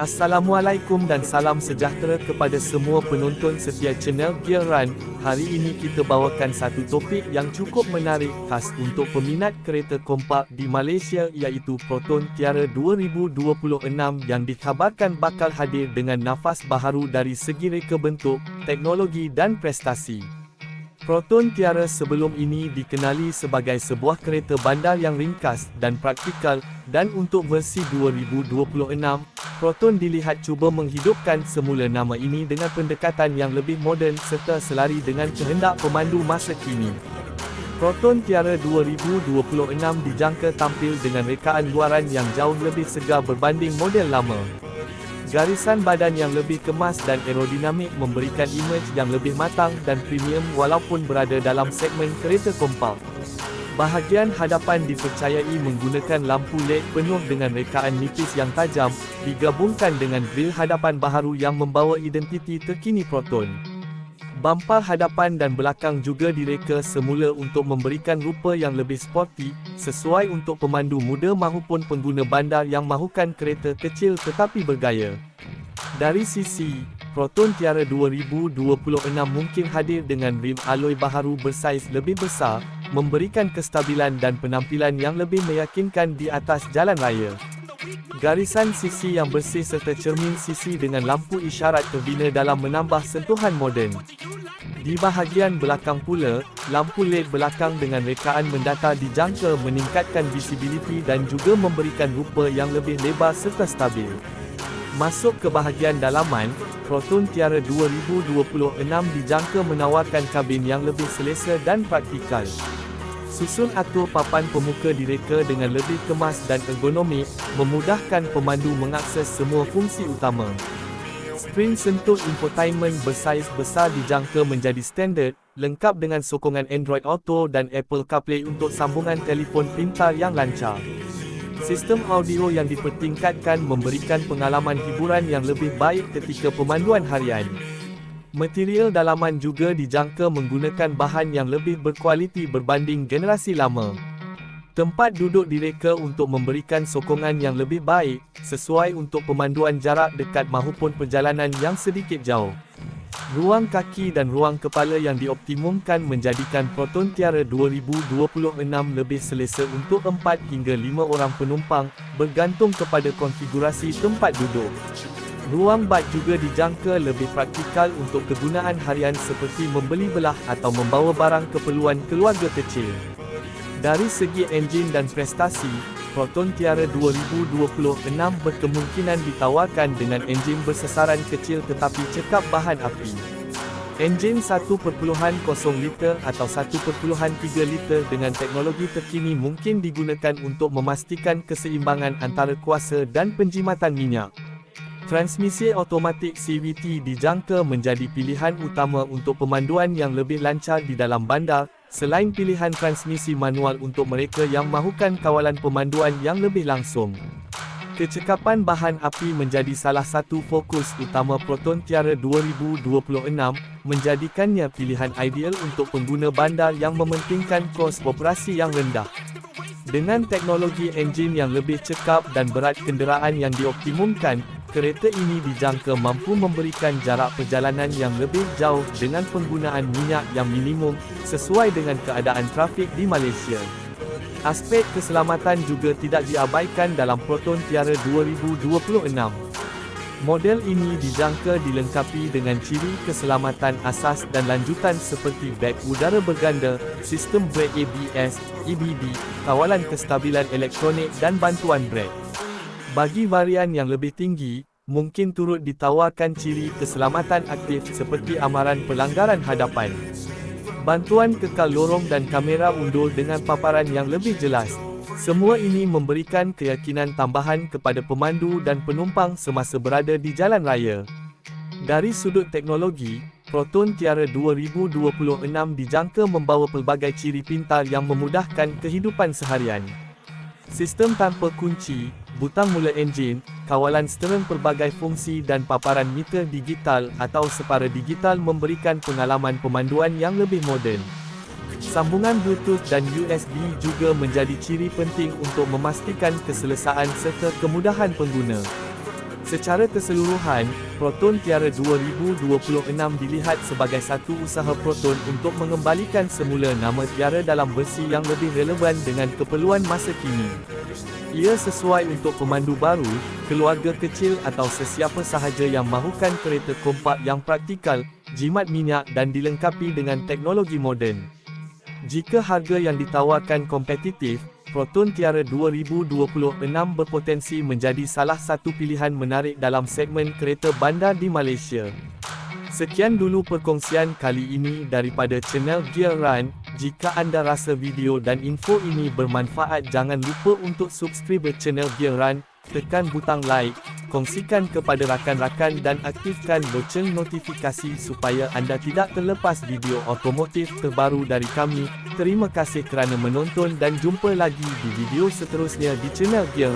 Assalamualaikum dan salam sejahtera kepada semua penonton setia channel Gear Run. Hari ini kita bawakan satu topik yang cukup menarik khas untuk peminat kereta kompak di Malaysia iaitu Proton Tiara 2026 yang dikhabarkan bakal hadir dengan nafas baharu dari segi reka bentuk, teknologi dan prestasi. Proton Tiara sebelum ini dikenali sebagai sebuah kereta bandar yang ringkas dan praktikal dan untuk versi 2026, Proton dilihat cuba menghidupkan semula nama ini dengan pendekatan yang lebih moden serta selari dengan kehendak pemandu masa kini. Proton Tiara 2026 dijangka tampil dengan rekaan luaran yang jauh lebih segar berbanding model lama. Garisan badan yang lebih kemas dan aerodinamik memberikan imej yang lebih matang dan premium walaupun berada dalam segmen kereta kompak. Bahagian hadapan dipercayai menggunakan lampu LED penuh dengan rekaan nipis yang tajam, digabungkan dengan grill hadapan baharu yang membawa identiti terkini Proton. Bumper hadapan dan belakang juga direka semula untuk memberikan rupa yang lebih sporty, sesuai untuk pemandu muda mahupun pengguna bandar yang mahukan kereta kecil tetapi bergaya. Dari sisi, Proton Tiara 2026 mungkin hadir dengan rim alloy baharu bersaiz lebih besar, memberikan kestabilan dan penampilan yang lebih meyakinkan di atas jalan raya. Garisan sisi yang bersih serta cermin sisi dengan lampu isyarat terbina dalam menambah sentuhan moden. Di bahagian belakang pula, lampu LED belakang dengan rekaan mendata dijangka meningkatkan visibility dan juga memberikan rupa yang lebih lebar serta stabil. Masuk ke bahagian dalaman, Proton Tiara 2026 dijangka menawarkan kabin yang lebih selesa dan praktikal. Susun atur papan pemuka direka dengan lebih kemas dan ergonomik, memudahkan pemandu mengakses semua fungsi utama. Skrin sentuh infotainment bersaiz besar dijangka menjadi standard, lengkap dengan sokongan Android Auto dan Apple CarPlay untuk sambungan telefon pintar yang lancar. Sistem audio yang dipertingkatkan memberikan pengalaman hiburan yang lebih baik ketika pemanduan harian. Material dalaman juga dijangka menggunakan bahan yang lebih berkualiti berbanding generasi lama. Tempat duduk direka untuk memberikan sokongan yang lebih baik, sesuai untuk pemanduan jarak dekat mahupun perjalanan yang sedikit jauh. Ruang kaki dan ruang kepala yang dioptimumkan menjadikan Proton Tiara 2026 lebih selesa untuk 4 hingga 5 orang penumpang, bergantung kepada konfigurasi tempat duduk. Ruang bak juga dijangka lebih praktikal untuk kegunaan harian seperti membeli belah atau membawa barang keperluan keluarga kecil. Dari segi enjin dan prestasi, Proton Tiara 2026 berkemungkinan ditawarkan dengan enjin bersesaran kecil tetapi cekap bahan api. Enjin 1.0 liter atau 1.3 liter dengan teknologi terkini mungkin digunakan untuk memastikan keseimbangan antara kuasa dan penjimatan minyak. Transmisi automatik CVT dijangka menjadi pilihan utama untuk pemanduan yang lebih lancar di dalam bandar, Selain pilihan transmisi manual untuk mereka yang mahukan kawalan pemanduan yang lebih langsung. Kecekapan bahan api menjadi salah satu fokus utama Proton Tiara 2026, menjadikannya pilihan ideal untuk pengguna bandar yang mementingkan kos operasi yang rendah. Dengan teknologi enjin yang lebih cekap dan berat kenderaan yang dioptimumkan, Kereta ini dijangka mampu memberikan jarak perjalanan yang lebih jauh dengan penggunaan minyak yang minimum, sesuai dengan keadaan trafik di Malaysia. Aspek keselamatan juga tidak diabaikan dalam Proton Tiara 2026. Model ini dijangka dilengkapi dengan ciri keselamatan asas dan lanjutan seperti beg udara berganda, sistem brake ABS, EBD, kawalan kestabilan elektronik dan bantuan brake. Bagi varian yang lebih tinggi, mungkin turut ditawarkan ciri keselamatan aktif seperti amaran pelanggaran hadapan. Bantuan kekal lorong dan kamera undur dengan paparan yang lebih jelas. Semua ini memberikan keyakinan tambahan kepada pemandu dan penumpang semasa berada di jalan raya. Dari sudut teknologi, Proton Tiara 2026 dijangka membawa pelbagai ciri pintar yang memudahkan kehidupan seharian. Sistem tanpa kunci, butang mula enjin, kawalan steering pelbagai fungsi dan paparan meter digital atau separa digital memberikan pengalaman pemanduan yang lebih moden. Sambungan Bluetooth dan USB juga menjadi ciri penting untuk memastikan keselesaan serta kemudahan pengguna. Secara keseluruhan, Proton Tiara 2026 dilihat sebagai satu usaha Proton untuk mengembalikan semula nama Tiara dalam versi yang lebih relevan dengan keperluan masa kini. Ia sesuai untuk pemandu baru, keluarga kecil atau sesiapa sahaja yang mahukan kereta kompak yang praktikal, jimat minyak dan dilengkapi dengan teknologi moden. Jika harga yang ditawarkan kompetitif, Proton Tiara 2026 berpotensi menjadi salah satu pilihan menarik dalam segmen kereta bandar di Malaysia. Sekian dulu perkongsian kali ini daripada channel Gear Run. Jika anda rasa video dan info ini bermanfaat jangan lupa untuk subscribe channel Gear tekan butang like, kongsikan kepada rakan-rakan dan aktifkan loceng notifikasi supaya anda tidak terlepas video otomotif terbaru dari kami. Terima kasih kerana menonton dan jumpa lagi di video seterusnya di channel Gear